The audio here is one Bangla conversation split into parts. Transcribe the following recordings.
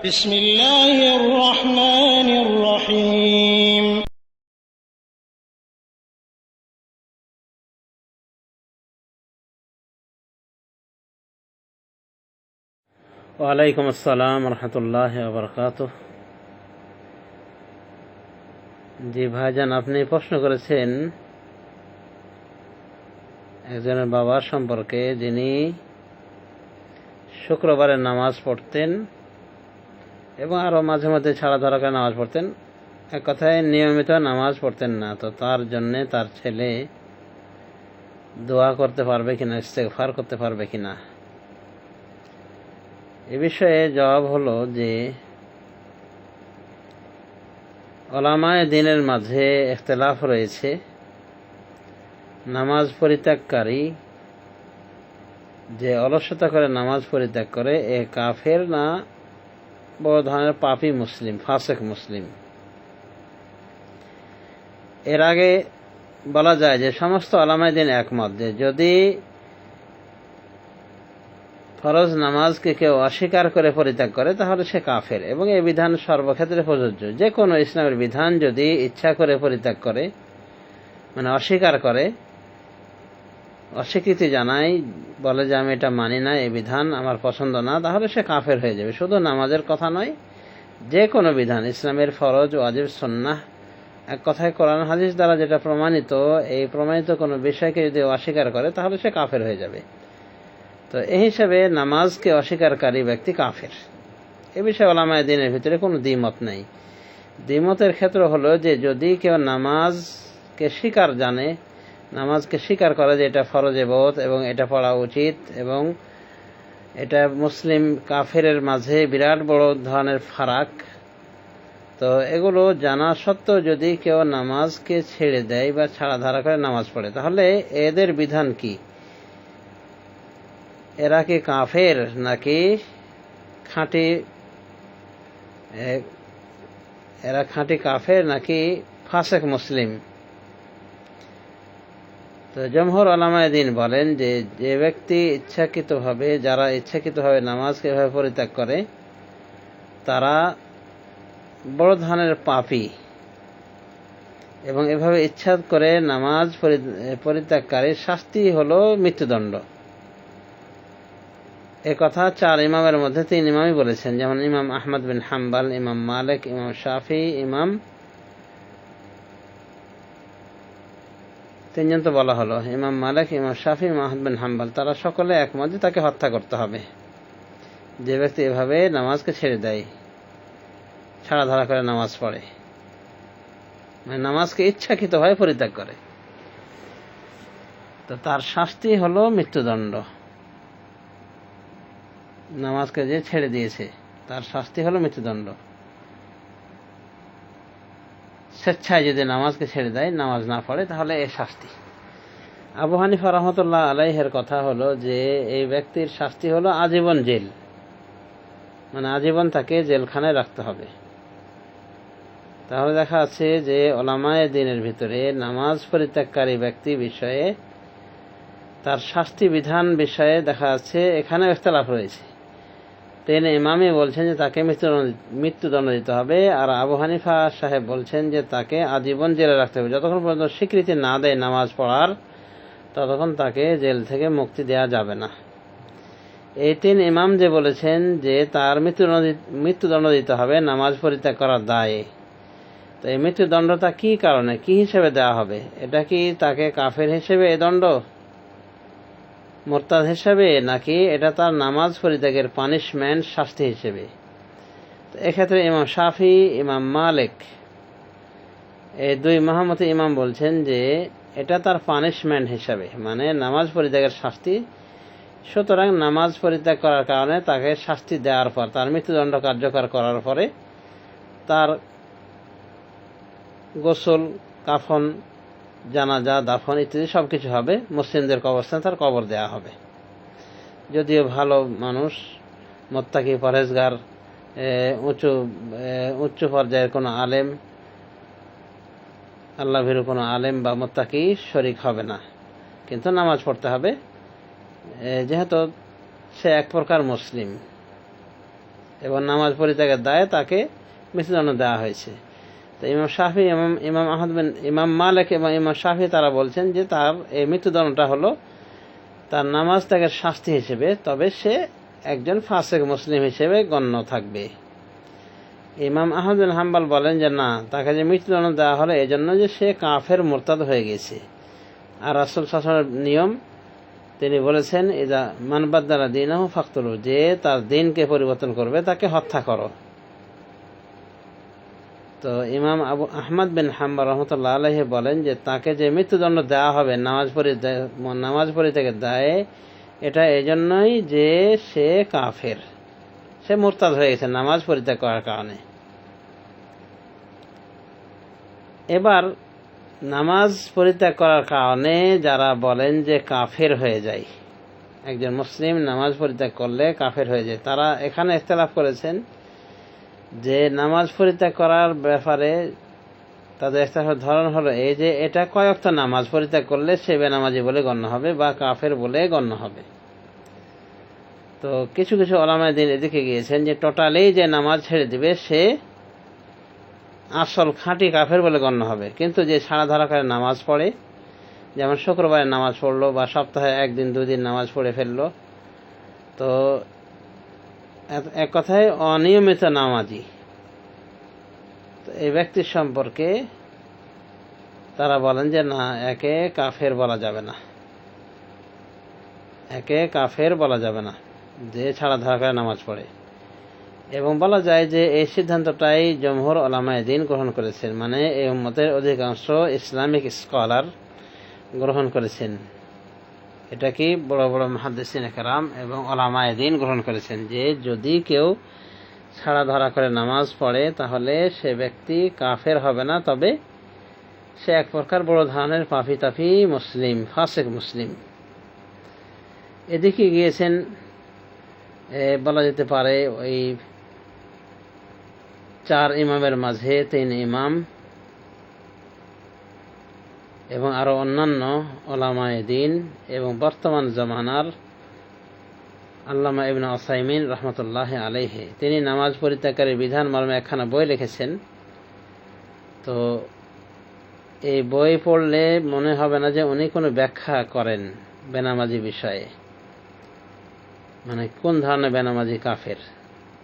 بسم الله الرحمن الرحيم ওয়ালাইকুম আসসালাম রহমতুল্লাহ বরকাত জি ভাইজান আপনি প্রশ্ন করেছেন একজনের বাবার সম্পর্কে যিনি শুক্রবারে নামাজ পড়তেন এবং আরও মাঝে মাঝে ছাড়া ধরা করে নামাজ পড়তেন। এক কথায় নিয়মিত নামাজ পড়তেন না, তো তার জন্যে তার ছেলে দোয়া করতে পারবে কিনা, ইস্তেগফার করতে পারবে কিনা। এ বিষয়ে জবাব হলো যে, ওলামায় দিনের মাঝে ইখতলাফ রয়েছে। নামাজ পরিত্যাগকারী যে অলসতা করে নামাজ পরিত্যাগ করে, এ কাফের না বড় ধরনের পাপি মুসলিম, ফাসেক মুসলিম। এর আগে বলা যায় যে সমস্ত আলামায় দিন একমত যে যদি ফরজ নামাজকে কেউ অস্বীকার করে পরিত্যাগ করে, তাহলে সে কাফের। এবং এই বিধান সর্বক্ষেত্রে প্রযোজ্য। যে কোনো ইসলামের বিধান যদি ইচ্ছা করে পরিত্যাগ করে মানে অস্বীকার করে অস্বীকৃতি জানায় বলে যে আমি এটা মানি না, এই বিধান আমার পছন্দ না, তাহলে সে কাফের হয়ে যাবে। শুধু নামাজের কথা নয়, যে কোনো বিধান, ইসলামের ফরজ, ওয়াজিব সন্না এক কথায় কোরআন, হাদিস দ্বারা যেটা প্রমাণিত, এই প্রমাণিত কোনো বিষয়কে যদি অস্বীকার করে, তাহলে সে কাফের হয়ে যাবে। তো এই হিসাবে নামাজকে অস্বীকারী ব্যক্তি কাফের। এ বিষয়ে ওলামায় দিনের ভিতরে কোনো দ্বিমত নেই। দ্বিমতের ক্ষেত্র হলো যে যদি কেউ নামাজকে স্বীকার জানে নামাজকে স্বীকার করে যে এটা ফরজে বোধ এবং এটা পড়া উচিত এবং এটা মুসলিম কাফেরের মাঝে বিরাট বড় ধরনের ফারাক। তো এগুলো জানা সত্ত্বেও যদি কেউ নামাজকে ছেড়ে দেয় বা ছাড়া ধারা করে নামাজ পড়ে, তাহলে এদের বিধান কি? এরা কি কাফের নাকি খাঁটি এরা খাঁটি কাফের নাকি ফাসেক মুসলিম? তো জমহর আলামায় দিন বলেন যে যে ব্যক্তি ইচ্ছাকৃতভাবে, যারা ইচ্ছাকৃতভাবে নামাজকে এভাবে পরিত্যাগ করে, তারা বড় ধরনের পাপি এবং এভাবে ইচ্ছা করে নামাজ পরিত্যাগকারীর শাস্তি হলো মৃত্যুদণ্ড। এ কথা চার ইমামের মধ্যে তিন ইমামই বলেছেন, যেমন ইমাম আহমদ বিন হাম্বাল, ইমাম মালিক, ইমাম শাফি, ইমাম তিনজন তো বলা হলো, ইমাম মালিক, ইমাম শাফি মাহমদ বিন হাম্বাল। তারা সকলে একমত তাকে হত্যা করতে হবে। যে ব্যক্তি এভাবে নামাজকে ছেড়ে দেয়, ছাড়া ধরা করে নামাজ পড়ে মানে নামাজকে ইচ্ছাকৃতভাবে পরিত্যাগ করে। তো তার শাস্তি হলো মৃত্যুদণ্ড। নামাজকে যে ছেড়ে দিয়েছে, তার শাস্তি হলো মৃত্যুদণ্ড। স্বেচ্ছায় যদি নামাজকে ছেড়ে দেয়, নামাজ না পড়ে, তাহলে এ শাস্তি। আবু হানিফা রহমতুল্লাহ আলাইহের কথা হলো যে, এই ব্যক্তির শাস্তি হলো আজীবন জেল। মানে আজীবন তাকে জেলখানায় রাখতে হবে। তাহলে দেখা যাচ্ছে যে, ওলামায় দিনের ভিতরে নামাজ পরিত্যাগকারী ব্যক্তি বিষয়ে, তার শাস্তি বিধান বিষয়ে দেখা যাচ্ছে এখানে ইখতলাফ রয়েছে। তেন ইমামি বলছেন যে তাকে মৃত্যুদণ্ড দিতে হবে। আর আবু হানিফা সাহেব বলছেন যে তাকে আজীবন জেলে রাখতে হবে। যতক্ষণ পর্যন্ত স্বীকৃতি না দেয় নামাজ পড়ার, ততক্ষণ তাকে জেল থেকে মুক্তি দেওয়া যাবে না। এই তিন ইমাম যে বলেছেন যে তার মৃত্যুদণ্ড মৃত্যুদণ্ড দিতে হবে, নামাজ পরিত্যাগ করার দায়ে। তো এই মৃত্যুদণ্ডটা কী কারণে? কী হিসেবে দেওয়া হবে? এটা কি তাকে কাফের হিসেবে এ দণ্ড? মোরতাদ হিসেবে নাকি এটা তার নামাজ পরিত্যাগের পানিশমেন্ট শাস্তি হিসেবে? এক্ষেত্রে ইমাম শাফি, ইমাম মালিক এই দুই মহামতি ইমাম বলছেন যে এটা তার পানিশমেন্ট হিসাবে মানে নামাজ পরিত্যাগের শাস্তি। সুতরাং নামাজ পরিত্যাগ করার কারণে তাকে শাস্তি দেওয়ার পর, তার মৃত্যুদণ্ড কার্যকর করার পরে তার গোসল, কাফন জানাজা, দাফন ইত্যাদি সব কিছু হবে। মুসলিমদের কবরস্থানে তার কবর দেয়া হবে। যদিও ভালো মানুষ, মোত্তাকি পরেজগার উঁচু উচ্চ পর্যায়ের কোনো আলেম আল্লাহ ভীরু কোনো আলেম বা মোত্তাকি শরিক হবে না। কিন্তু নামাজ পড়তে হবে। যেহেতু সে এক প্রকার মুসলিম, এবং নামাজ পরিত্যাগের দায়ে তাকে মৃত্যুদণ্ড দেওয়া হয়েছে। তো ইমাম শাফি, ইমাম ইমাম আহমদ বিন, ইমাম মালিক এবং ইমাম শাফি তারা বলছেন যে তার এই মৃত্যুদণ্ডটা হলো তার নামাজ ত্যাগের শাস্তি হিসেবে, তবে সে একজন ফাসেক মুসলিম হিসেবে গণ্য থাকবে। ইমাম আহমদ বিন হাম্বাল বলেন যে না, তাকে যে মৃত্যুদণ্ড দেওয়া হলো এই জন্য যে সে কাফের মোরতাদ হয়ে গেছে। আর রাসুল শাসনের নিয়ম, তিনি বলেছেন, ইদা মানবাদ্দারা দিন ফাকতুলু যে তার দিনকে পরিবর্তন করবে, তাকে হত্যা করো। তো ইমাম আবু আহমদ বিন হাম্বা রহমতুল্লাহ আলহি বলেন যে তাকে যে মৃত্যুদণ্ড দেওয়া হবে, নামাজ পড়ি নামাজ পড়ি থেকে দেয়, এটা এই জন্যই যে সে কাফের। সে মোরতাদ হয়ে গেছে, নামাজ পরিত্যাগ করার কারণে। এবার নামাজ পরিত্যাগ করার কারণে যারা বলেন যে কাফের হয়ে যায়, একজন মুসলিম নামাজ পরিত্যাগ করলে কাফের হয়ে যায়, তারা এখানে ইখতলাফ করেছেন। যে নামাজ পরিত্যাগ করার ব্যাপারে তাদের একটা ধরন হলো, এই যে এটা কয়েকটা নামাজ পরিত্যাগ করলে সে বেনামাজি বলে গণ্য হবে বা কাফের বলে গণ্য হবে। তো কিছু কিছু ওলামায় দিন এদিকে গিয়েছেন যে টোটালি যে নামাজ ছেড়ে দিবে, সে আসল খাঁটি কাফের বলে গণ্য হবে। কিন্তু যে সারা ধরা করে নামাজ পড়ে, যেমন শুক্রবারে নামাজ পড়ল বা সপ্তাহে একদিন, দুদিন নামাজ পড়ে ফেলল, তো এক কথায় অনিয়মিত নামাজি। তো এই ব্যক্তির সম্পর্কে তারা বলেন যে, না, একে কাফের বলা যাবে না। একে কাফের বলা যাবে না, যে ছাড়া ধরা করে নামাজ পড়ে। এবং বলা যায় যে, এই সিদ্ধান্তটাই জমহর ওলামায় দিন গ্রহণ করেছেন। মানে এই মতের অধিকাংশ ইসলামিক স্কলার গ্রহণ করেছেন। এটা কি বড় বড় মহাদিসিন একরাম এবং ওলামায় দিন গ্রহণ করেছেন যে যদি কেউ ছাড়া ধরা করে নামাজ পড়ে, তাহলে সে ব্যক্তি কাফের হবে না। তবে সে এক প্রকার বড় ধরনের পাফি তাফি মুসলিম, ফাসেক মুসলিম। এদিকে গিয়েছেন বলা যেতে পারে ওই চার ইমামের মাঝে তিন ইমাম। এবং আরও অন্যান্য ওলামায় দিন এবং বর্তমান জমানার আল্লামা ইবনা ওসাইমিন রহমতুল্লাহ আলাইহে। তিনি নামাজ পরিত্যাগকারী বিধান মর্মে একখানা বই লিখেছেন। তো এই বই পড়লে মনে হবে না যে উনি কোনো ব্যাখ্যা করেন বেনামাজি বিষয়ে। মানে কোন ধরনের বেনামাজি কাফের?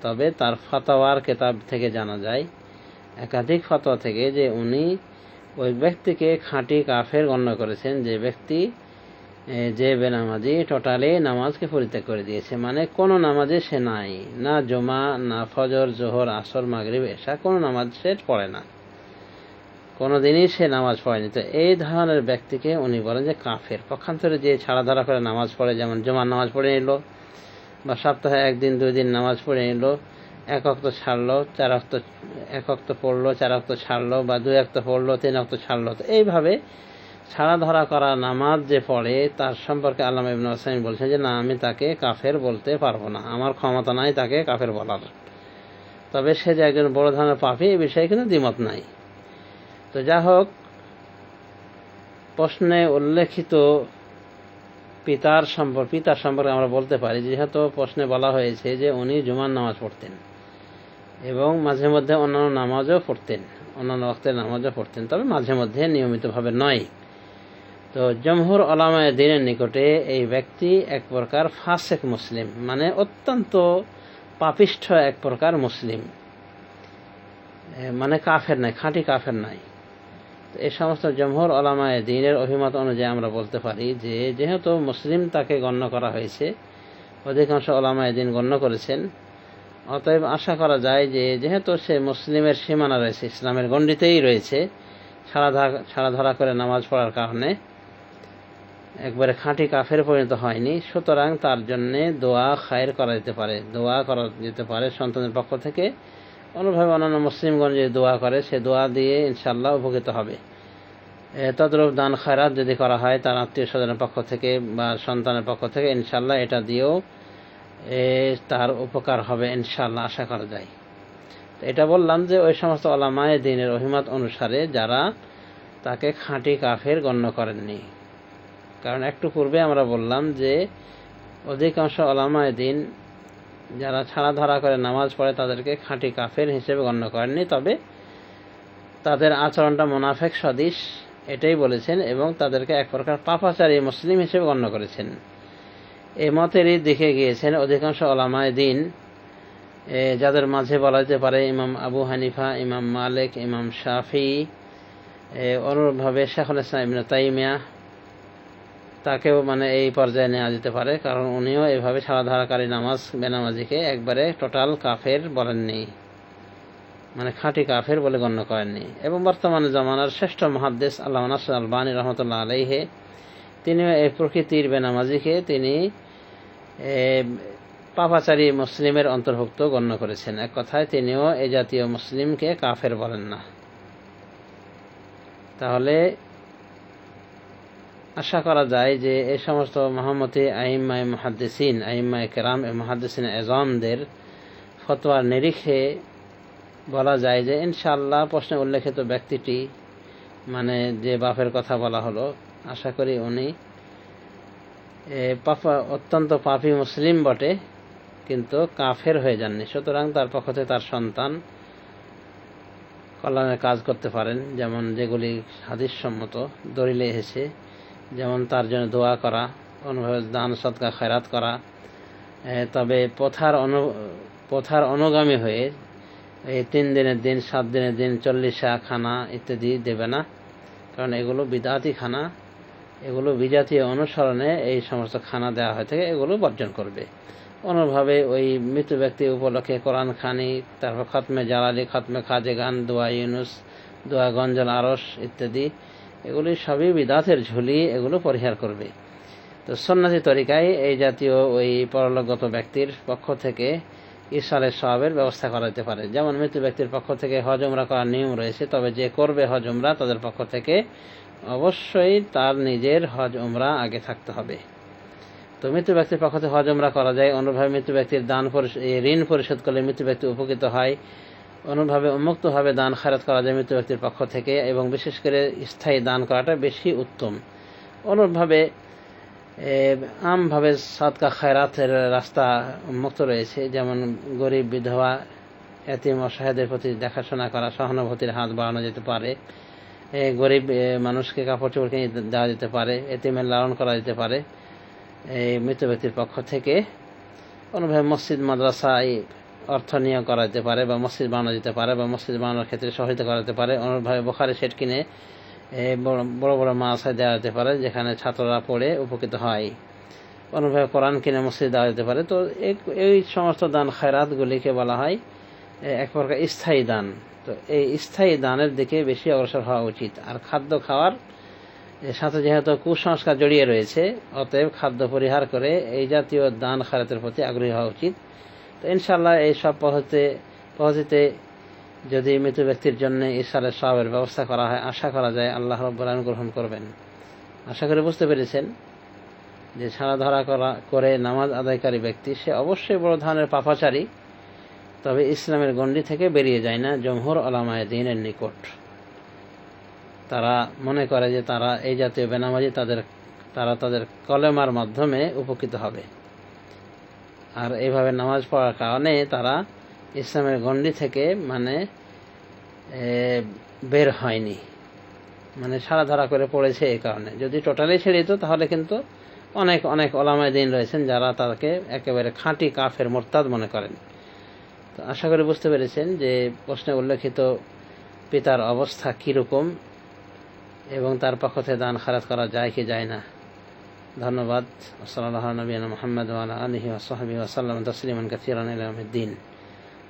তবে তার ফতোয়ার কেতাব থেকে জানা যায়, একাধিক ফতোয়া থেকে যে উনি ওই ব্যক্তিকে খাঁটি কাফের গণ্য করেছেন যে ব্যক্তি যে বেনামাজি টোটালি নামাজকে পরিত্যাগ করে দিয়েছে। মানে কোনো নামাজে সে নাই। না জমা, না ফজর, জোহর, আসর, মাগরিব এসা কোনো নামাজ সে পড়ে না। কোনো দিনই সে নামাজ পড়েনি। তো এই ধরনের ব্যক্তিকে উনি বলেন যে কাফের। পক্ষান্তরে যে ছাড়া ধরা করে নামাজ পড়ে, যেমন জমার নামাজ পড়ে নিল, বা সপ্তাহে একদিন, দুই দিন নামাজ পড়ে নিল এক অক্ত ছাড়লো চার অক্ত, এক অক্ত পড়ল, চার অক্ত ছাড়লো বা দুই অক্ত পড়ল, তিন অক্ত ছাড়লো তো এইভাবে ছাড়া ধরা করা নামাজ যে পড়ে, তার সম্পর্কে আল্লাহ ইবন হোসাইন বলছেন যে, না, আমি তাকে কাফের বলতে পারব না। আমার ক্ষমতা নাই তাকে কাফের বলার। তবে সে যে একজন বড় ধরনের পাপি এই বিষয়ে কিন্তু দ্বিমত নাই। তো যা হোক, প্রশ্নে উল্লেখিত পিতার সম্পর্কে পিতার সম্পর্কে আমরা বলতে পারি, যেহেতু প্রশ্নে বলা হয়েছে যে, উনি জুমার নামাজ পড়তেন। এবং মাঝে মধ্যে অন্যান্য নামাজও পড়তেন। অন্যান্য অক্তের নামাজও পড়তেন। তবে মাঝে মধ্যে নিয়মিতভাবে নয়। তো জমহুর আলামায় দিনের নিকটে এই ব্যক্তি এক প্রকার ফাসেক মুসলিম মানে অত্যন্ত পাপিষ্ঠ এক প্রকার মুসলিম। মানে কাফের নাই, খাঁটি কাফের নাই। তো এই সমস্ত জমহর আলামায় দিনের অভিমত অনুযায়ী আমরা বলতে পারি যে, যেহেতু মুসলিম তাকে গণ্য করা হয়েছে, অধিকাংশ ওলামায় দিন গণ্য করেছেন অতএব আশা করা যায় যে, যেহেতু সে মুসলিমের সীমানা রয়েছে, ইসলামের গণ্ডিতেই রয়েছে ছাড়া ছাড়া ধরা করে নামাজ পড়ার কারণে, একবারে খাঁটি কাফের পরিণত হয়নি, সুতরাং তার জন্যে দোয়া খায়ের করা যেতে পারে, দোয়া করা যেতে পারে সন্তানের পক্ষ থেকে। অনুভাবে অন্যান্য মুসলিমগঞ্জ যে দোয়া করে, সে দোয়া দিয়ে ইনশাল্লাহ উপকৃত হবে। তদ্রূপ দান খায়রাত যদি করা হয়, তার আত্মীয় স্বজনের পক্ষ থেকে বা সন্তানের পক্ষ থেকে ইনশাল্লাহ এটা দিয়েও তার উপকার হবে ইনশাল্লাহ আশা করা যায়। এটা বললাম যে, ওই সমস্ত আলামায় দিনের অভিমত অনুসারে যারা তাকে খাঁটি কাফের গণ্য করেননি। কারণ একটু পূর্বে আমরা বললাম যে, অধিকাংশ আলামায় দিন যারা ছাড়া ধরা করে নামাজ পড়ে, তাদেরকে খাঁটি কাফের হিসেবে গণ্য করেননি। তবে তাদের আচরণটা মোনাফেক, সদিশ, এটাই বলেছেন এবং তাদেরকে এক প্রকার পাপাচারী মুসলিম হিসেবে গণ্য করেছেন। এই মতেরই দিকে গিয়েছেন অধিকাংশ ওলামায় দিন। যাদের মাঝে বলা যেতে পারে ইমাম আবু হানিফা ইমাম মালিক ইমাম শাফি এ, অনুরূপভাবে শেখুল ইসলাম ইবনে তাইমিয়া তাকেও মানে এই পর্যায়ে নেওয়া যেতে পারে কারণ উনিও এভাবে সারা ধারাকারী নামাজ বেনামাজিকে একবারে টোটাল কাফের বলেননি। মানে খাঁটি কাফের বলে গণ্য করেননি। এবং বর্তমানে জমানার শ্রেষ্ঠ মহাদ্দেশ আল্লাহ নাসর আলবানী রহমতুল্লাহ আলাইহে তিনিও এই প্রকৃতির বেনামাজিকে তিনি এ, পাপাচারী মুসলিমের অন্তর্ভুক্ত গণ্য করেছেন। এক কথায় তিনিও এ জাতীয় মুসলিমকে কাফের বলেন না। তাহলে আশা করা যায় যে এই সমস্ত মহামতি আইম্মাই মহাদ্দেসিন আইম্মাই কেরাম এবং মহাদ্দেসিন এজমদের ফতোয়ার নিরিখে বলা যায় যে ইনশাআল্লাহ প্রশ্নে উল্লেখিত ব্যক্তিটি মানে যে বাপের কথা বলা হলো আশা করি উনি এ, অত্যন্ত পাপি মুসলিম বটে, কিন্তু কাফের হয়ে যাননি। সুতরাং তার পক্ষ থেকে তার সন্তান কল্যাণের কাজ করতে পারেন, যেমন যেগুলি হাদিস সম্মত এসেছে, যেমন তার জন্য দোয়া করা, অনুভাবে, দান সৎকা খয়রাত করা। তবে পথার অনু পথার অনুগামী হয়ে এই তিন দিনের দিন, সাত দিনের দিন, চল্লিশা খানা ইত্যাদি দেবে না, কারণ এগুলো বিদাতি খানা। এগুলো বিজাতীয় অনুসরণে এই সমস্ত খানা দেওয়া হয়ে থাকে, এগুলো বর্জন করবে। অনুভাবে ওই মৃত ব্যক্তি উপলক্ষে কোরআন খানি, তারপর খতমে জালালি, খতমে খাজে গান, দোয়া ইউনুস, দোয়া গঞ্জল আরস ইত্যাদি, এগুলি সবই বিদাতের ঝুলি, এগুলো পরিহার করবে। তো সন্ন্যাসী তরিকায় এই জাতীয় ওই পরলোকগত ব্যক্তির পক্ষ থেকে ইসালের সবের ব্যবস্থা করা যেতে পারে। যেমন মৃত্যু ব্যক্তির পক্ষ থেকে হজ উমরা করার নিয়ম রয়েছে তবে যে করবে হজমরা তাদের পক্ষ থেকে অবশ্যই তার নিজের হজ উমরা আগে থাকতে হবে। তো মৃত্যু ব্যক্তির পক্ষ থেকে হজ উমরা করা যায়। অনুভাবে মৃত্যু ব্যক্তির দান ঋণ পরিশোধ করলে মৃত্যু ব্যক্তি উপকৃত হয়। অনুভাবে উন্মুক্তভাবে দান খারাত করা যায় মৃত্যু ব্যক্তির পক্ষ থেকে এবং বিশেষ করে স্থায়ী দান করাটা বেশি উত্তম। অনুরূপভাবে এ, আমভাবে সাদকা খায়রাতের রাস্তা উন্মুক্ত রয়েছে। যেমন গরিব বিধবা, এতিম অসহায়দের প্রতি দেখাশোনা করা, সহানুভূতির হাত বাড়ানো যেতে পারে। গরিব মানুষকে কাপড় চোপড় কিনে দেওয়া যেতে পারে, এতিমের লালন করা যেতে পারে। এই মৃত ব্যক্তির পক্ষ থেকে কোনোভাবে মসজিদ, মাদ্রাসায় অর্থ নিয়োগ করা যেতে পারে বা মসজিদ বানানো যেতে পারে বা মসজিদ বানানোর ক্ষেত্রে সহায়তা করা যেতে পারে। অনুভাবে বোখারি সেট কিনে বড় বড় মাসায় দেওয়া যেতে পারে, যেখানে ছাত্ররা পড়ে উপকৃত হয়। অনুভাবে কোরআন কিনে মসজিদ দেওয়া যেতে পারে। তো এই- সমস্ত দান খায়রাতগুলিকে বলা হয় এক প্রকার স্থায়ী দান। তো এই স্থায়ী দানের দিকে বেশি অগ্রসর হওয়া উচিত। আর খাদ্য খাওয়ার সাথে যেহেতু কুসংস্কার জড়িয়ে রয়েছে, অতএব খাদ্য পরিহার করে এই জাতীয় দান খারাতের প্রতি আগ্রহী হওয়া উচিত। তো ইনশাল্লাহ এই সব পদ্ধতিতে পদ্ধতিতে যদি মৃত ব্যক্তির জন্য ইসারের সবের ব্যবস্থা করা হয়, আশা করা যায় আল্লাহ রব্বুল গ্রহণ করবেন। আশা করে বুঝতে পেরেছেন যে ছাড়া ধরা করা, করে নামাজ আদায়কারী ব্যক্তি, সে অবশ্যই বড় ধরনের পাপাচারী, তবে ইসলামের গণ্ডি থেকে বেরিয়ে যায় না, জমহুর আলামায় দিনের নিকট। তারা মনে করে যে তারা এই জাতীয় বেনামাজি তাদের, তারা তাদের কলেমার মাধ্যমে উপকৃত হবে। আর এইভাবে নামাজ পড়ার কারণে তারা ইসলামের গণ্ডি থেকে মানে বের হয়নি। মানে সারা ধরা করে পড়েছে এই কারণে। যদি টোটালি ছেড়ে দিত, তাহলে কিন্তু অনেক অনেক ওলামায় দিন রয়েছেন যারা তাকে একেবারে খাঁটি কাফের মোরতাদ মনে করেন। তো আশা করি বুঝতে পেরেছেন যে প্রশ্নে উল্লেখিত পিতার অবস্থা কীরকম এবং তার পক্ষ থেকে দান খারাজ করা যায় কি যায় না। ধন্যবাদ। সাল্লাহ নবীন মোহাম্মদ আলহি ওসহাবি ওসাল্লাম তসলিমান কাসিরান